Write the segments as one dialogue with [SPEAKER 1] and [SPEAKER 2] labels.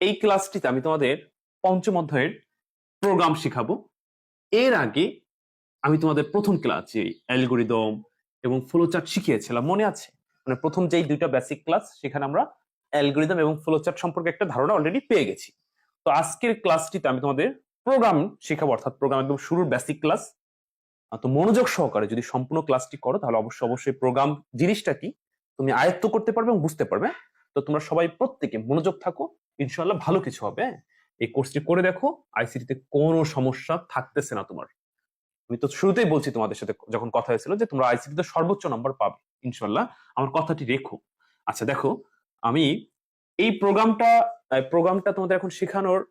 [SPEAKER 1] এই ক্লাসটিতে আমি তোমাদের পঞ্চম অধ্যায়ের প্রোগ্রাম শিখাবো। এর আগে আমি তোমাদের প্রথম ক্লাস যে অ্যালগোরিদম এবং ফ্লোচার্ট শিখিয়েছিলাম, মনে আছে? মানে প্রথম যেই দুইটা বেসিক ক্লাস সেখানে আমরা অ্যালগোরিদম এবং ফ্লোচার্ট সম্পর্কে একটা ধারণা অলরেডি পেয়ে গেছি। তো আজকের ক্লাসটিতে আমি তোমাদের প্রোগ্রাম শেখাবো, অর্থাৎ প্রোগ্রাম একদম শুরুর বেসিক ক্লাস তো মনোযোগ সহকারে যদি সম্পূর্ণ ক্লাসটি করো, তাহলে অবশ্যই অবশ্যই প্রোগ্রাম জিনিসটা কি? তুমি আয়ত্ত করতে পারবে এবং বুঝতে পারবে। তো তোমরা সবাই প্রত্যেকে মনোযোগ থাকো। ইনশাল্লাহ ভালো কিছু হবে হ্যাঁ? এই কোর্সটি করে দেখো আইসিটিতে কোনো সমস্যা থাকতেছে না তোমার। আমি তো শুরুতেই বলছি তোমাদের সাথে যখন কথা হয়েছিল যে তোমরা আইসিটিতে সর্বোচ্চ নাম্বার পাবে ইনশাল্লাহ আমার কথাটি রেখো। আচ্ছা দেখো, আমি এই প্রোগ্রামটা প্রোগ্রামটা তোমাদের এখন শেখানোর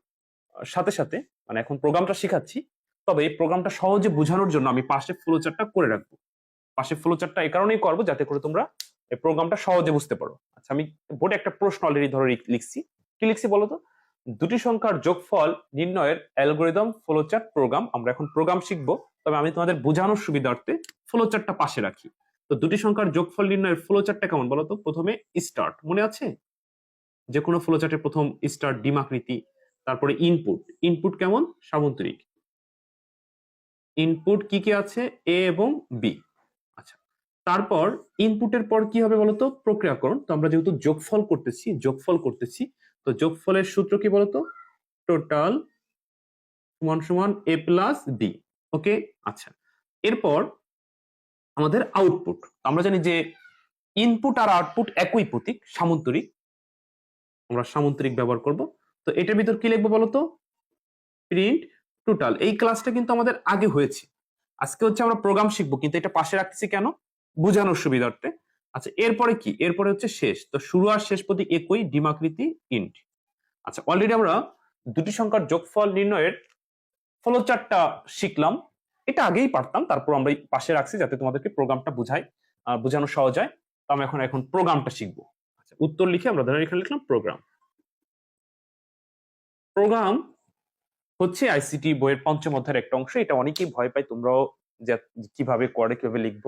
[SPEAKER 1] সাথে সাথে মানে এখন প্রোগ্রামটা শেখাচ্ছি, তবে এই প্রোগ্রামটা সহজে বোঝানোর জন্য আমি পাশে ফ্লোচারটা করে রাখব। পাশে ফ্লোচারটা এই কারণেই করব যাতে করে তোমরা এই প্রোগ্রামটা সহজে বুঝতে পারো। আচ্ছা আমি বোর্ডে একটা প্রশ্ন অলরেডি ধরে লিখ- লিখছি। কি লিখছি বলো তো দুটি সংখ্যার যোগফল নির্ণয়ের অ্যালগোরিদম ফ্লোচার্ট প্রোগ্রাম। আমরা এখন প্রোগ্রাম শিখব, তবে আমি তোমাদের বোঝানোর সুবিধার্থে ফ্লোচার্টটা পাশে রাখি। তো দুটি সংখ্যার যোগফল নির্ণয়ের ফ্লোচার্টটা কেমন বলো তো প্রথমে স্টার্ট মনে আছে? যে কোনো ফ্লোচার্টের প্রথম স্টার্ট ডিমাকৃতি তারপরে ইনপুট ইনপুট কেমন? সামন্তরিক ইনপুট কি কি আছে? এ এবং বি তারপর ইনপুটের পর কি হবে বলতো? প্রক্রিয়াকরণ। তো আমরা যেহেতু যোগফল করতেছি যোগফল করতেছি, তো যোগফলের সূত্র কি বলতো? টোটাল সমান সমান এ প্লাস বি ওকে আচ্ছা এরপর আমাদের আউটপুট আমরা জানি যে ইনপুট আর আউটপুট একই প্রতীক, সামন্তরিক। আমরা সামন্তরিক ব্যবহার করব। তো এটার ভিতর কি লিখব বলতো? প্রিন্ট টোটাল এই ক্লাসটা কিন্তু আমাদের আগে হয়েছে। আজকে হচ্ছে আমরা প্রোগ্রাম শিখব, কিন্তু এটা পাশে রাখতেছি কেন? বোঝানোর সুবিধার্থে। আচ্ছা এরপরে কি? এরপরে হচ্ছে শেষ। তো শুরু আর শেষ প্রতীক একই, ডিমাকৃতি ইন্ট আচ্ছা অলরেডি আমরা দুটি সংখ্যার যোগফল নির্ণয়ের ফলোচারটা শিখলাম। এটা আগেই পারতাম, তারপর আমরা পাশে রাখছি যাতে তোমাদেরকে প্রোগ্রামটা বোঝাই বোঝানো সহজ হয়। তো আমরা এখন এখন প্রোগ্রামটা শিখব। আচ্ছা উত্তর লিখে আমরা ধরে এখানে লিখলাম প্রোগ্রাম। প্রোগ্রাম হচ্ছে আইসিটি বইয়ের পঞ্চম অধ্যায়ের একটা অংশ। এটা অনেকেই ভয় পায় তোমরাও যে কীভাবে করে, কীভাবে লিখব।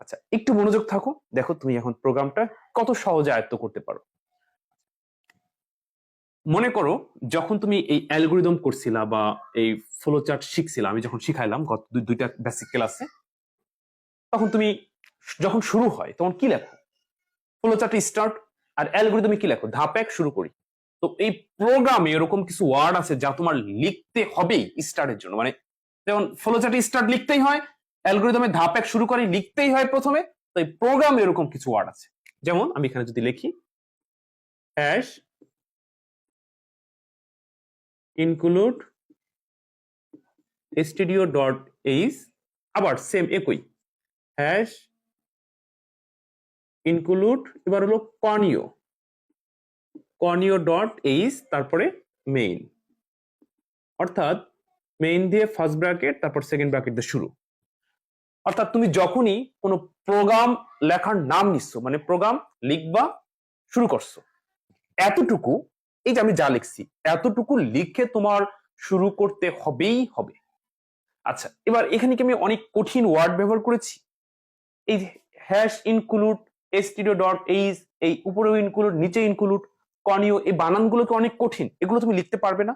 [SPEAKER 1] আচ্ছা একটু মনোযোগ থাকো। দেখো তুমি এখন প্রোগ্রামটা কত সহজে আয়ত্ত করতে পারো। মনে করো, যখন তুমি এই অ্যালগোরিদম করছিলা বা এই ফ্লোচার্ট শিখছিলা, আমি যখন শিখাইলাম গত দুইটা বেসিক ক্লাসে, তখন তুমি যখন শুরু হয়, তখন কি লেখো? ফ্লোচার্ট স্টার্ট আর অ্যালগোরিদমে কি লেখো? ধাপ এক, শুরু করি। তো এই প্রোগ্রামে এরকম কিছু ওয়ার্ড আছে যা তোমার লিখতে হবেই স্টার্টের জন্য। মানে যেমন ফ্লোচার্টে স্টার্ট লিখতেই হয় অ্যালগোরিদমে ধাপ এক শুরু করি, লিখতেই হয় প্রথমে, তো এই প্রোগ্রামে এরকম কিছু ওয়ার্ড আছে। যেমন আমি এখানে যদি লিখি hash include studio dot H আবার সেম একই হ্যাশ ইনক্লুড এবার হলো কনিও কনিও ডট এইচ তারপরে মেইন অর্থাৎ মেইন দিয়ে ফার্স্ট ব্র্যাকেট তারপর সেকেন্ড ব্র্যাকেট দিয়ে শুরু। অর্থাৎ তুমি যখনই কোনো প্রোগ্রাম লেখার নাম নিচ্ছ মানে প্রোগ্রাম লিখবা শুরু করছ। এতটুকু, এই যে আমি যা লিখছি, এতটুকু লিখে তোমার শুরু করতে হবেই হবে। আচ্ছা এবার এখানে কি আমি অনেক কঠিন ওয়ার্ড ব্যবহার করেছি? এই hash include stdio dot H এই উপরেও ইনক্লুড নিচে ইনক্লুড কনিও এই বানানগুলো তো অনেক কঠিন, এগুলো তুমি লিখতে পারবে না।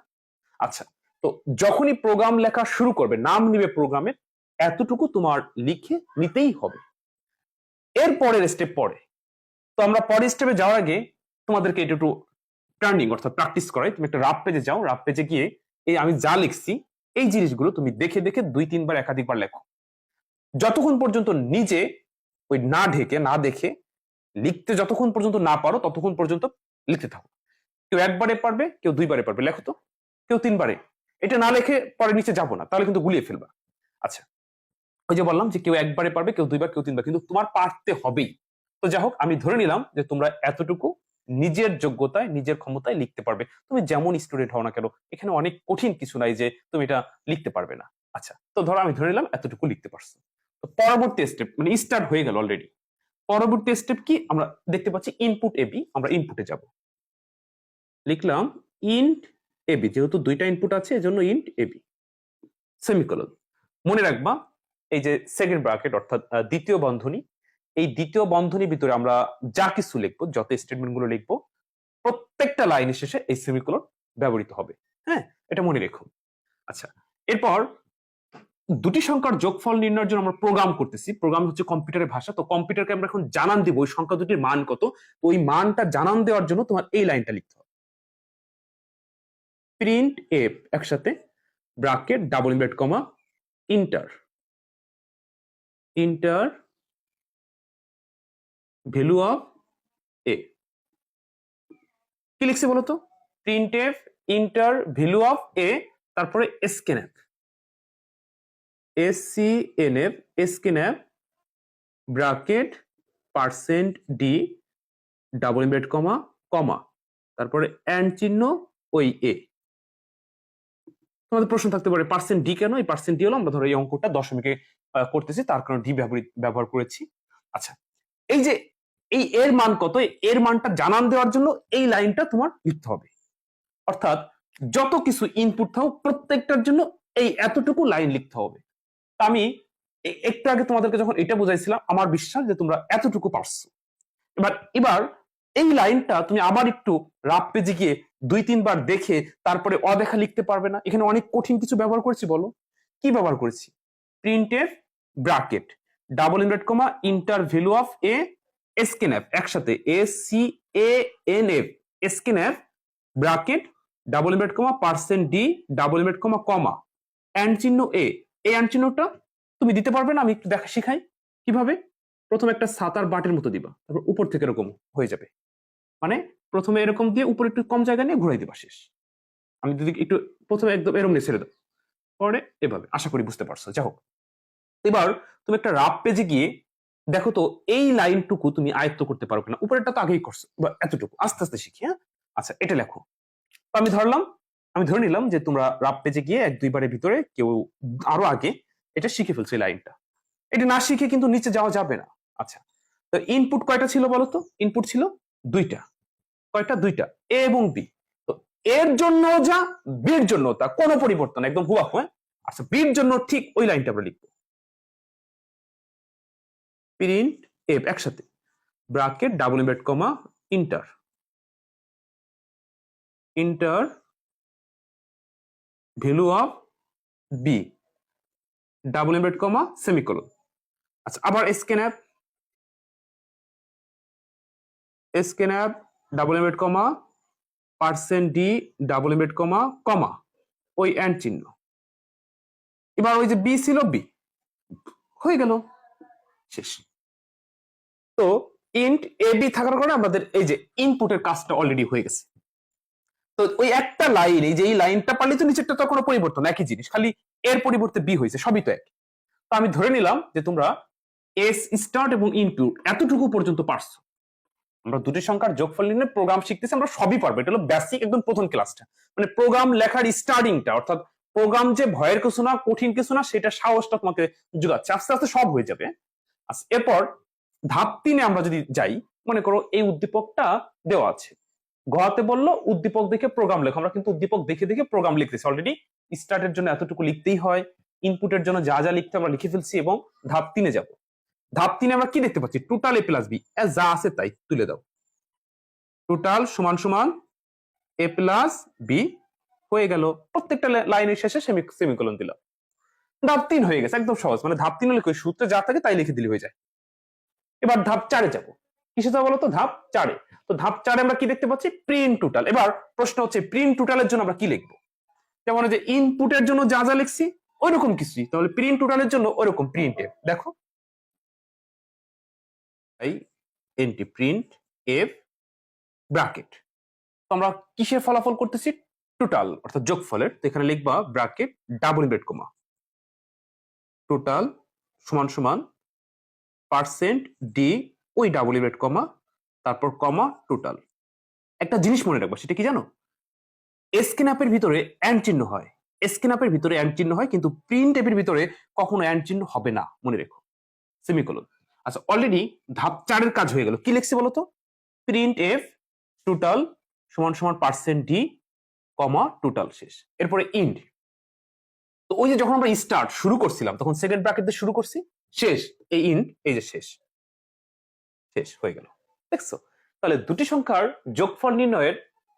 [SPEAKER 1] আচ্ছা তো যখনই প্রোগ্রাম লেখা শুরু করবে, নাম নিবে প্রোগ্রামের এতটুকু তোমার লিখে নিতেই হবে। এর পরের স্টেপ পরে। তো আমরা পরের স্টেপে যাওয়ার আগে তোমাদেরকে এটা একটু টার্নিং অর্থাৎ প্র্যাকটিস করাই। তুমি একটা রাফ পেজে যাও। রাফ পেজে গিয়ে এই আমি যা লিখছি, এই জিনিসগুলো তুমি দেখে দেখে দুই, তিনবার, একাধিকবার লেখো। যতক্ষণ পর্যন্ত নিজে ওই না ঢেকে, না দেখে লিখতে যতক্ষণ পর্যন্ত না পারো, ততক্ষণ পর্যন্ত লিখতে থাকো। কেউ একবারে পারবে, কেউ দুইবারে পারবে। লেখো তো। কেউ তিনবারে। এটা না লেখে পরে নিচে যাব না, তাহলে কিন্তু গুলিয়ে ফেলবা। আচ্ছা ওই যে বললাম যে কেউ একবারে পারবে, কেউ দুইবার, কেউ তিনবার, কিন্তু তোমার পারতে হবেই। তো যাই হোক, আমি ধরে নিলাম যে তোমরা এতটুকু নিজের যোগ্যতায়, নিজের ক্ষমতায় লিখতে পারবে। তুমি যেমন স্টুডেন্ট হও না কেন, এখানে অনেক কঠিন কিছু নাই যে তুমি এটা লিখতে পারবে না। আচ্ছা তো ধরো আমি ধরে নিলাম এতটুকু লিখতে পারছ। তো পরবর্তী স্টেপ মানে স্টার্ট হয়ে গেল অলরেডি পরবর্তী স্টেপ কি? আমরা দেখতে পাচ্ছি ইনপুট এবি আমরা ইনপুটে যাব। লিখলাম ইন্ট এবি যেহেতু দুইটা ইনপুট আছে, এজন্য ইন্ট এবি সেমিকোলন মনে রাখবা এই যে সেকেন্ড ব্র্যাকেট অর্থাৎ দ্বিতীয় বন্ধনী, এই দ্বিতীয় বন্ধনীর ভিতরে আমরা যা কিছু লিখব, যত স্টেটমেন্টগুলো লিখব, প্রত্যেকটা লাইনের শেষে এই সেমিকোলন ব্যবহৃত হবে। হ্যাঁ? এটা মনে রেখো আচ্ছা এরপর দুটি সংখ্যার যোগফল নির্ণয়ের জন্য আমরা প্রোগ্রাম করতেছি। প্রোগ্রাম হচ্ছে কম্পিউটারের ভাষা। তো কম্পিউটারকে আমরা এখন জানান দিব, ওই সংখ্যা দুটির মান কত। তো ওই মানটা জানান দেওয়ার জন্য তোমার এই লাইনটা লিখতে হবে। প্রিন্ট এফ একসাথে bracket double invert comma enter enter value of A কি লিখছে বলতো? Print F enter value of A তারপরে scanf S C N F scanf bracket percent D double invert comma comma তারপরে অ্যান্ড চিহ্ন ওই এ তোমাদের প্রশ্ন থাকতে পারে পার্সেন্ট ডি কেন? এই পার্সেন্ট ডি হলো আমরা ধরো এই অঙ্কটা দশমিকে করতেছি, তার কারণে ডি ব্যবহার করেছি। আচ্ছা এই যে, এই এর মান কত? এর মানটা জানান দেওয়ার জন্য এই লাইনটা তোমার লিখতে হবে। অর্থাৎ, যত কিছু ইনপুট থাকুক, প্রত্যেকটার জন্য এই এতটুকু লাইন লিখতে হবে। আমি একটু আগে তোমাদেরকে যখন এটা বুঝাইছিলাম, আমার বিশ্বাস যে তোমরা এতটুকু পারছ। এবার এবার এই লাইনটা তুমি আবার একটু রাফ পেজে গিয়ে দুই, তিনবার দেখে তারপরে অদেখা লিখতে পারবে না। এখানে অনেক কঠিন কিছু ব্যবহার করেছি, বলো। কি ব্যবহার করেছি? প্রিন্টের bracket double invert comma enter value of A scanf একসাথে, A C A N F scanf bracket double invert comma, percent D, double invert comma comma. And চিহ্ন এ, এই অ্যান্ড চিহ্নটা তুমি দিতে পারবে না, আমি একটু দেখা শিখাই। কীভাবে? প্রথমে একটা সাতার বাটের মতো দিবা, তারপর উপর থেকে এরকম হয়ে যাবে। মানে প্রথমে এরকম দিয়ে উপরে একটু কম জায়গা নিয়ে ঘুরাই দিবা শেষ। আমি যদি একটু প্রথমে একদম এরকম নিয়ে ছেড়ে দাও। পরে এভাবে, আশা করি বুঝতে পারছ। যাই হোক। এবার তুমি একটা রাফ পেজে গিয়ে দেখো তো এই লাইনটুকু তুমি আয়ত্ত করতে পারো কিনা। উপরেরটা তো আগেই করছ এতটুকু। আস্তে আস্তে শিখি হ্যাঁ? আচ্ছা এটা লেখো। তো আমি ধরলাম, আমি ধরে নিলাম যে তোমরা রাফ পেজে গিয়ে এক দুইবারের ভিতরে কেউ আরও আগে এটা শিখে ফেলছো এই লাইনটা এটা না শিখে কিন্তু নিচে যাওয়া যাবে না। আচ্ছা তো ইনপুট কয়টা ছিল বলো তো? ইনপুট ছিল দুইটা। কয়টা? দুইটা। এ এবং বি তো এর জন্য যা বির জন্য তা। কোনো পরিবর্তন, একদম হুয়া হ্যাঁ? আচ্ছা বির জন্য ঠিক ওই লাইনটা আমরা লিখব। প্রিন্ট এফ একসাথে। Bracket double invert comma enter enter value of B double invert comma semicolon আচ্ছা আবার scanf scanf double invert comma percent D double invert comma comma ওই অ্যান্ড চিহ্ন। এবার ওই যে বি ছিল বি হয়ে গেল। শেষ। তো ইন্ট এ বি থাকার কারণে আমাদের এই যে ইনপুটের কাজটা অলরেডি হয়ে গেছে। তো ওই একটা লাইন এই যে এই লাইনটা পারলে তো নিচেরটা তো কোনো পরিবর্তন, একই জিনিস, খালি এর পরিবর্তে বি হয়েছে, সবই তো এক তো আমি ধরে নিলাম যে তোমরা এস স্টার্ট এবং ইনপুট এতটুকু পর্যন্ত পারছ। আমরা দুটি সংখ্যার যোগফল নির্ণয় প্রোগ্রাম শিখতেছি, আমরা সবই পারব, এটা হলো বেসিক একদম প্রথম ক্লাসটা মানে প্রোগ্রাম লেখার স্টার্টিংটা অর্থাৎ প্রোগ্রাম যে ভয়ের কিছু না, কঠিন কিছু না, সেটা সাহসটা তোমাকে যোগাচ্ছে, আস্তে আস্তে সব হয়ে যাবে। আচ্ছা এরপর ধাপ তিনে আমরা যদি যাই, মনে করো এই উদ্দীপকটা দেওয়া আছে। ঘতে বলল, উদ্দীপক দেখে প্রোগ্রাম লেখো। আমরা কিন্তু উদ্দীপক দেখে দেখে প্রোগ্রাম লিখতেছি। অলরেডি স্টার্টের জন্য এতটুকু লিখতেই হয়। ইনপুটের জন্য যা যা লিখতে আমরা লিখে ফেলছি এবং ধাপ তিনে যাব। ধাপ তিনে আমরা কি দেখতে পাচ্ছি? টোটাল এ প্লাস বি যা আছে তাই, তুলে দাও। টোটাল সমান সমান এ প্লাস বি হয়ে গেল। প্রত্যেকটা লাইনের শেষে সেমিকোলন দিলাম। ধাপ তিন হয়ে গেছে, একদম সহজ। মানে ধাপ তিন লিখে সূত্রে যা থাকে তাই লিখে দিলে হয়ে যায়। এবার ধাপ চারে যাব। কিসে যাব বলো তো ধাপ চারে। তো ধাপ চারে আমরা কি দেখতে পাচ্ছি? প্রিন্ট টোটাল এবার প্রশ্ন হচ্ছে প্রিন্ট টোটালের জন্য আমরা কি লিখব? যেমন যে ইনপুটের জন্য যা যা লিখছি, ওইরকম কিছুই। তাহলে প্রিন্ট টোটালের জন্য ওইরকম প্রিন্ট এফ দেখো। এই এনটি প্রিন্ট এফ ব্রাকেট তো আমরা কিসের ফলাফল করতেছি? টোটাল অর্থাৎ যোগফলের। তো এখানে লিখবা bracket double invert comma total সমান সমান পার্সেন্ট ডি ওই ডাবল ইনভেট কমা তারপর কমা টোটাল একটা জিনিস মনে রাখবা, সেটা কি জানো? এসকেনাপের ভিতরে অ্যান্ড চিহ্ন হয়। এসকেনাপের ভিতরে অ্যান্ড চিহ্ন হয়, কিন্তু প্রিন্ট এপের ভিতরে কখনো অ্যান্ড চিহ্ন হবে না, মনে রেখো। সেমিকোলন আচ্ছা অলরেডি ধাপ চারের কাজ হয়ে গেল। কি লিখছি বলতো? প্রিন্ট এফ টোটাল সমান সমান পার্সেন্ট ডি কমা টোটাল শেষ। এরপরে ইন্ড তো ওই যে যখন আমরা স্টার্ট শুরু করছিলাম, তখন সেকেন্ড ব্র্যাকেট দিয়ে শুরু করছি। শেষ। এই ইন্ড এই যে শেষ। শেষ, হয়ে গেল। দেখছ? তাহলে দুটি সংখ্যার যোগফল নির্ণয়ের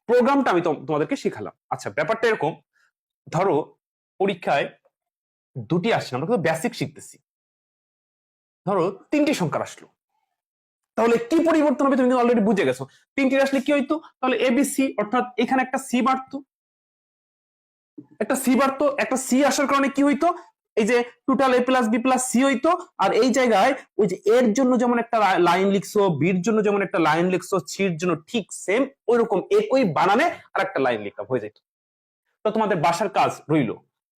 [SPEAKER 1] প্রোগ্রামটা আমি তোমাদেরকে শেখালাম। আচ্ছা ব্যাপারটা এরকম। ধরো, পরীক্ষায় দুটি আসছে, আমরা কিন্তু বেসিক শিখতেছি। ধরো, তিনটি সংখ্যা আসলো। তাহলে কি পরিবর্তন হবে তুমি অলরেডি বুঝে গেছো। তিনটি আসলে কি হইতো? তাহলে এবিসি অর্থাৎ এখানে একটা সি বাড়তো। একটা সি বাড়তো, একটা সি আসার কারণে কি হইতো? এই যে total A plus B plus C হইতো, আর এই জায়গায় ওই যে এর জন্য যেমন একটা লাইন লিখছো বির জন্য যেমন একটা লাইন লিখছো সির জন্য ঠিক সেম ওইরকম একই বানানে আর একটা লাইন লিখতাম হয়ে যেত। তো তোমাদের বাসার কাজ রইল।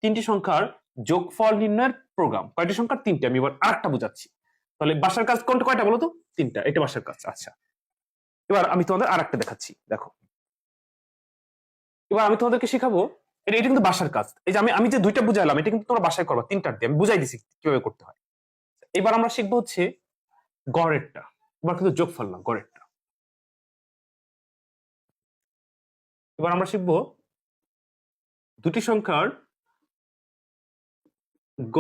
[SPEAKER 1] তিনটি সংখ্যার যোগফল নির্ণয়ের প্রোগ্রাম কয়টি সংখ্যার? তিনটে। আমি এবার আরেকটা বোঝাচ্ছি। তাহলে বাসার কাজ কোনটা, কয়টা বলো তো? তিনটা। এটা বাসার কাজ আচ্ছা। এবার আমি তোমাদের আরেকটা দেখাচ্ছি। দেখো। এবার আমি তোমাদেরকে শেখাবো এটা কিন্তু বাসার কাজ। এই যে আমি আমি যে দুইটা বুঝাইলাম, এটা কিন্তু তোমরা বাসায় করবা, তিনটার দিয়ে। আমি বুঝাই দিছি কীভাবে করতে হয়। এবার আমরা শিখব হচ্ছে গড়েরটা। এবার কিন্তু যোগফল না, গড়েরটা। এবার আমরা শিখব দুটি সংখ্যার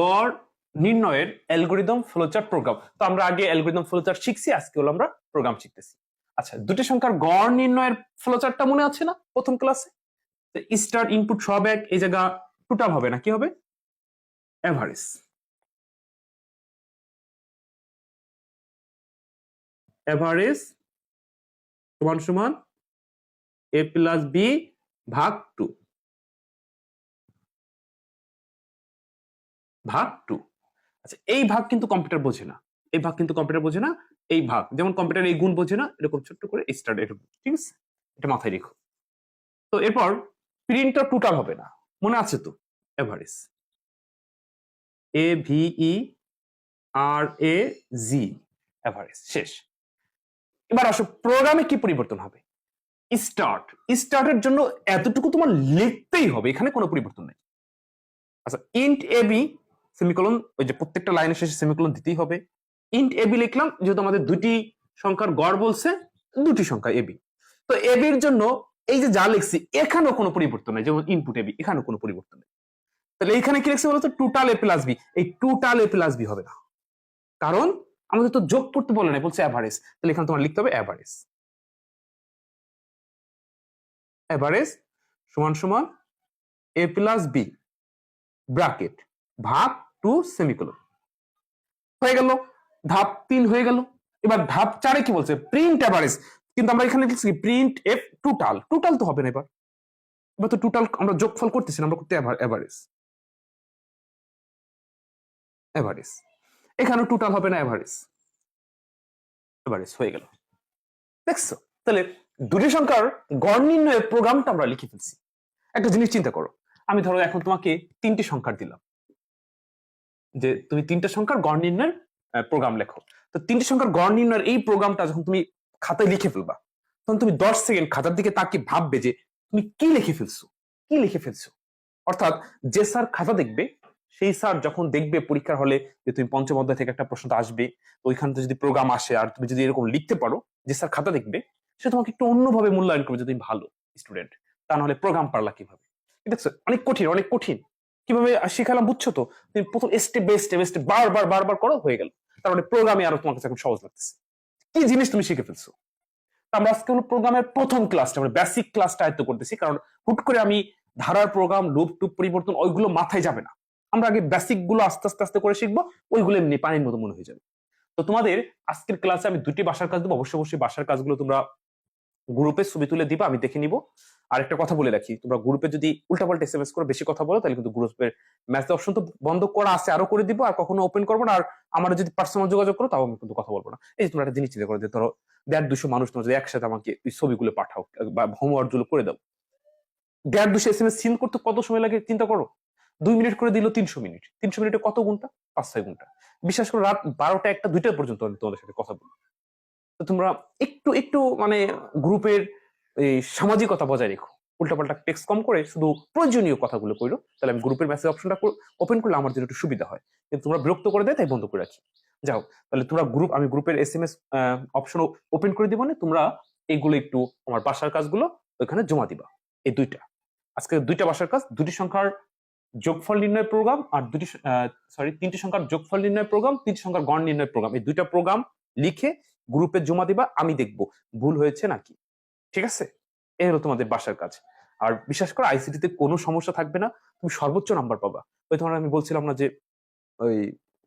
[SPEAKER 1] গড় নির্ণয়ের অ্যালগোরিদম ফ্লোচার্ট প্রোগ্রাম। তো আমরা আগে অ্যালগোরিদম ফ্লোচার্ট শিখছি, আজকে হলো আমরা প্রোগ্রাম শিখতেছি। আচ্ছা দুটি সংখ্যার গড় নির্ণয়ের ফ্লোচার্টটা মনে আছে না প্রথম ক্লাসে? স্টার ইনপুট সব এক এই জায়গা টোটাল হবে না, কি হবে? এভারেজ এভারেজ সমান সমান এ প্লাস বি ভাগ টু ভাগ টু আচ্ছা এই ভাগ কিন্তু কম্পিউটার বোঝে না। এই ভাগ কিন্তু কম্পিউটার বোঝে না, এই ভাগ। যেমন কম্পিউটার এই গুণ বোঝে না, এরকম ছোট্ট করে স্টার এরকম। ঠিক আছে? এটা মাথায় রেখো। তো এরপর প্রিন্টটা টোটাল হবে না। মনে আছে তো? এভারেজ এ ভিই আর এ জি এভারেজ শেষ। এবার আসো প্রোগ্রামে কি পরিবর্তন হবে? স্টার্ট স্টার্টের জন্য এতটুকু তোমার লিখতেই হবে, এখানে কোনো পরিবর্তন নেই। আচ্ছা ইন্ট এ বি সেমিকোলন ওই যে প্রত্যেকটা লাইনের শেষে সেমিকোলন দিতেই হবে। ইন্ট এবি লিখলাম, যেহেতু আমাদের দুটি সংখ্যার গড় বলছে, দুটি সংখ্যা এবি তো এবির জন্য এই যে যা লিখছি, এখানেও কোনো পরিবর্তন নেই, যেমন ইনপুট এবি এখানেও কোনো পরিবর্তন নেই। তাহলে এখানে কি লিখছে বলতো? টোটাল এ প্লাস বি এই টোটাল এ প্লাস বি হবে না। কারণ আমাদের তো যোগ করতে বলে না বলছে অ্যাভারেজ তাহলে এখানে তোমার লিখতে হবে অ্যাভারেজ অ্যাভারেজ সমান সমান এ প্লাস বি ব্রাকেট ভাগ টু সেমিকোলন হয়ে গেল। ধাপ তিন হয়ে গেল। এবার ধাপ চারে কি বলছে? প্রিন্ট অ্যাভারেজ কিন্তু আমরা এখানে লিখছি প্রিন্ট এফ টোটাল টোটাল তো হবে না এবার। এবার তো টোটাল আমরা যোগফল করতেছি আমরা করতে অ্যাভারেজ অ্যাভারেজ এখানে টোটাল হবে না অ্যাভারেজ অ্যাভারেজ হয়ে গেল। দেখছ? তাহলে দুটি সংখ্যার গড় নির্ণয়ের প্রোগ্রামটা আমরা লিখে ফেলছি। একটা জিনিস চিন্তা করো, আমি ধরো এখন তোমাকে তিনটি সংখ্যার দিলাম। যে তুমি তিনটা সংখ্যার গড় নির্ণয়ের প্রোগ্রাম লেখো। তো তিনটি সংখ্যার গড় নির্ণয়ের এই প্রোগ্রামটা যখন তুমি খাতায় লিখে ফেলবা। তখন তুমি দশ সেকেন্ড খাতার দিকে তাকিয়ে ভাববে যে, তুমি কি লিখে ফেলছো? কি লিখে ফেলছো? অর্থাৎ যে স্যার খাতা দেখবে, সেই স্যার যখন দেখবে পরীক্ষার হলে যে তুমি পঞ্চম অধ্যায় থেকে একটা প্রশ্ন আসবে ওইখান থেকে যদি প্রোগ্রাম আসে আর তুমি যদি এরকম লিখতে পারো, যে স্যার খাতা দেখবে, সে তোমাকে একটু অন্যভাবে মূল্যায়ন করবে যে তুমি ভালো স্টুডেন্ট তা নাহলে প্রোগ্রাম পারলা কীভাবে? দেখছ, অনেক কঠিন অনেক কঠিন। কীভাবে শিখালাম বুঝছ তো? তুমি প্রথম স্টেপ বাই স্টেপ স্টেপ বারবার বারবার করো, হয়ে গেল। তার মানে প্রোগ্রামে আরও তোমার কাছে এখন সহজ লাগতেছে। কি জিনিস তুমি শিখে ফেলছো। আমরা আজকে হলো প্রোগ্রামের প্রথম ক্লাসটা মানে বেসিক ক্লাসটা আয়ত্ত করতেছি, কারণ হুট করে আমি ধারার প্রোগ্রাম লুপ টুপ পরিবর্তন, ওইগুলো মাথায় যাবে না। আমরা আগে বেসিকগুলো আস্তে আস্তে আস্তে করে শিখব, ওইগুলো এমনি পানির মতো মনে হয়ে যাবে। তো তোমাদের আজকের ক্লাসে আমি দুটি বাসার কাজ দেবো, অবশ্যই অবশ্যই বাসার কাজগুলো তোমরা গ্রুপে ছবি তুলে দিবা, আমি দেখে নিব। আর একটা কথা বলে রাখি, তোমরা গ্রুপে যদি উল্টাপাল্টা এস এম এস করে বেশি কথা বলো, তাহলে কিন্তু গ্রুপের মেসেজ অপশন তো বন্ধ করা আছে, আরও করে দিব, আর কখনো ওপেন করব না, আর আমার যদি পার্সোনাল যোগাযোগ করো, তাও আমি কিন্তু কথা বলব না। এই যে তোমরা একটা জিনিস চিন্তা করো যে ধরো দেড় দুশো মানুষ তোমরা যদি একসাথে আমাকে ওই ছবিগুলো পাঠাও, বা হোমওয়ার্কগুলো করে দাও। দেড় দুশো এস এম এস সিন করতে কত সময় লাগে চিন্তা করো? দুই মিনিট করে দিল তিনশো মিনিট। তিনশো মিনিটে কত ঘণ্টা? পাঁচ, ছয় ঘণ্টা। বিশেষ করে রাত বারোটা একটা দুইটা পর্যন্ত আমি তোমাদের সাথে কথা বলি তো তোমরা একটু একটু মানে গ্রুপের এই সামাজিকতা বজায় রেখো। উল্টাপাল্টা টেক্সট কম করে শুধু প্রয়োজনীয় কথাগুলো কইরো। তাহলে আমি গ্রুপের মেসেজ অপশনটা ওপেন করলে আমার জন্য একটু সুবিধা হয়। কিন্তু তোমরা বিরক্ত করে দেয়, তাই বন্ধ করে রাখি। যাও, তাহলে তোমরা গ্রুপ আমি গ্রুপের S M S option open করে দিব না, তোমরা এইগুলো একটু আমার বাসার কাজগুলো ওইখানে জমা দিবা। এই দুইটা। আজকে দুইটা বাসার কাজ দুটি সংখ্যার যোগফল নির্ণয় প্রোগ্রাম আর দুটি সরি তিনটি সংখ্যার যোগফল নির্ণয় প্রোগ্রাম তিনটি সংখ্যার গণ নির্ণয় প্রোগ্রাম এই দুইটা প্রোগ্রাম লিখে গ্রুপে জমা দিবা, আমি দেখব। ভুল হয়েছে নাকি? ঠিক আছে? এই হলো তোমাদের বাসার কাজ। আর বিশেষ করে আইসিটি তে কোনো সমস্যা থাকবে না, তুমি সর্বোচ্চ নাম্বার পাবা। ওই তোমার আমি বলছিলাম না যে, ওই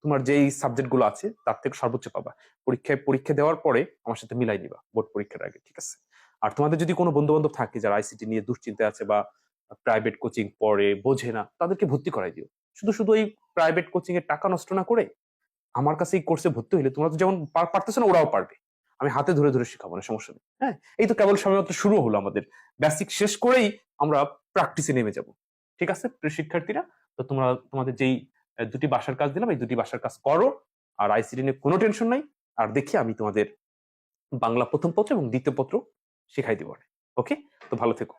[SPEAKER 1] তোমার যেই সাবজেক্টগুলো আছে, তার থেকে সর্বোচ্চ পাবা। পরীক্ষায়, পরীক্ষা দেওয়ার পরে আমার সাথে মিলাই নিবা বোর্ড পরীক্ষার আগে, ঠিক আছে? আর তোমাদের যদি কোনো বন্ধু বান্ধব থাকে যারা আইসিটি নিয়ে দুশ্চিন্তায় আছে বা প্রাইভেট কোচিং পড়ে, বোঝে না, তাদেরকে ভর্তি করাই দিও। শুধু শুধু এই প্রাইভেট কোচিং এর টাকা নষ্ট না করে আমার কাছে এই কোর্সে ভর্তি হইলে তোমরা তো যেমন পার- পারতেছো না, ওরাও পারবে। আমি হাতে ধরে ধরে শেখাবো, না সমস্যা নেই। হ্যাঁ এই তো কেবল সময়মাত্র শুরু হলো আমাদের। বেসিক শেষ করেই আমরা প্র্যাকটিসে নেমে যাব। ঠিক আছে? প্রিয় শিক্ষার্থীরা, তো তোমরা, তোমাদের যেই দুটি বাসার কাজ দিলাম, এই দুটি বাসার কাজ করো। আর আইসিডি নিয়ে কোনো টেনশন নাই। আর দেখি আমি তোমাদের বাংলা প্রথম পত্র এবং দ্বিতীয় পত্র শেখাই দিব। ওকে তো ভালো থেকো।